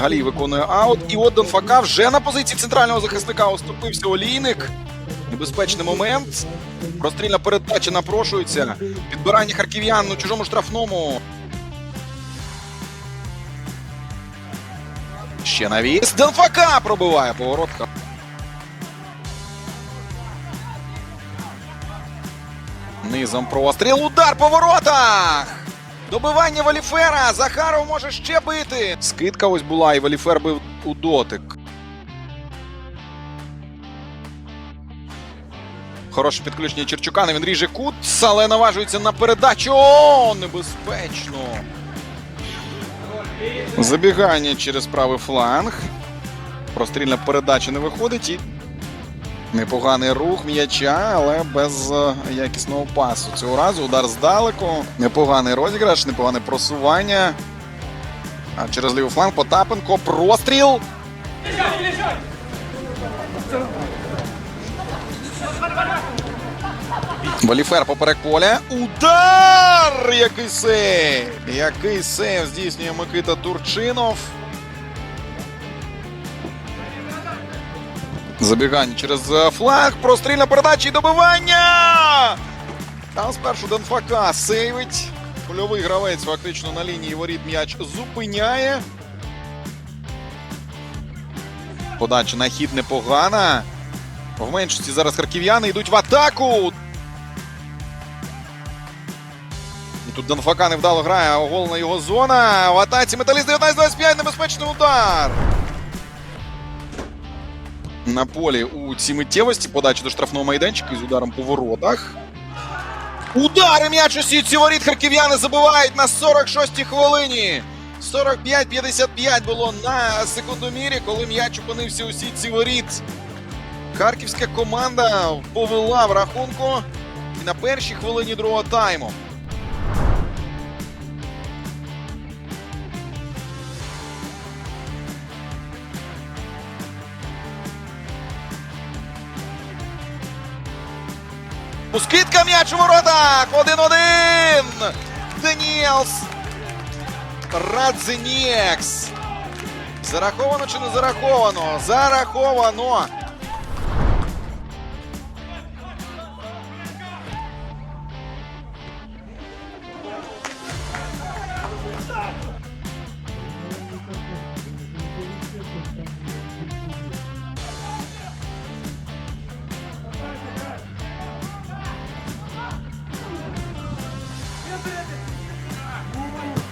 Галій виконує аут. І от Донфака вже на позиції центрального захисника оступився Олійник. Небезпечний момент. Прострільна передача напрошується. Підбирання харків'ян у чужому штрафному. Ще навіс. Донфака пробиває поворотка. Низом простріл. Удар по воротах. Добивання Валіфера. Захаров може ще бити. Скидка ось була, і Валіфер бив у дотик. Хороше підключення Черчука. Він ріже кут, але наважується на передачу. О, небезпечно. Забігання через правий фланг. Прострільна передача не виходить і непоганий рух м'яча, але без е, якісного пасу. Цього разу удар здалеку. Непоганий розіграш, непогане просування. А через лівий фланг Потапенко. Простріл. Валіфер поперек поля. Удар! Який сейв! Який сейв здійснює Микита Турчинов. Забігання через е, фланг, прострільна передача і добивання! Там спершу Денфака сейвить. Польовий гравець фактично на лінії воріт м'яч зупиняє. Подача на хід непогана. В меншості зараз харків'яни йдуть в атаку. І тут Донфака невдало грає, гол його зона. В атаці Металіст 19-25, небезпечний удар. На полі у цій миттєвості подача до штрафного майданчика із ударом по воротах. Удари м'яч у сітці харків'яни забивають на 46-й хвилині. 45-55 було на секундомірі, коли м'яч опинився у сітці воріт. Харківська команда повела в рахунку і на першій хвилині другого тайму. Скидка м'яч у воротах! 1-1! Деніелс Радзенєкс. Зараховано чи не зараховано? Зараховано.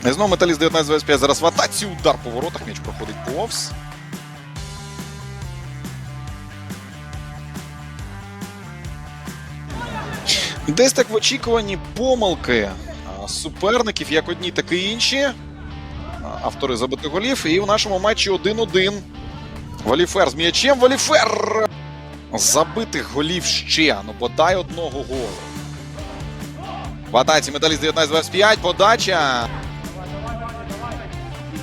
І знову металіст 19-25 зараз в атаці. Удар по воротах. М'яч проходить повз. Десь так в очікуванні помилки суперників, як одні, так і інші. Автори забитих голів. І в нашому матчі 1-1. Валіфер з м'ячем. Валіфер! Забитих голів ще. Ну бодай одного голу. В атаці металіст 19-25. Подача.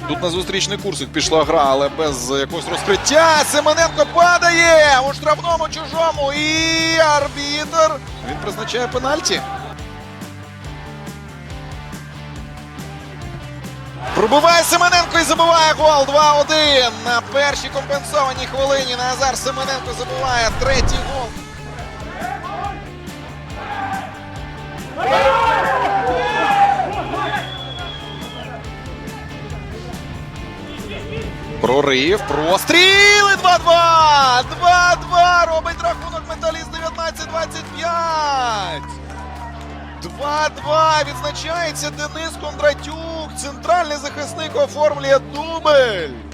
Тут на зустрічний курсик пішла гра, але без якогось розкриття. Семененко падає у штрафному чужому. І арбітр. Він призначає пенальті. Пробиває Семененко і забиває гол 2-1. На першій компенсованій хвилині Назар Семененко забиває третій гол. Прорив, простріли 2-2! 2-2! Робить рахунок металіст 19-25! 2-2! Відзначається Денис Кондратюк. Центральний захисник оформлює дубль.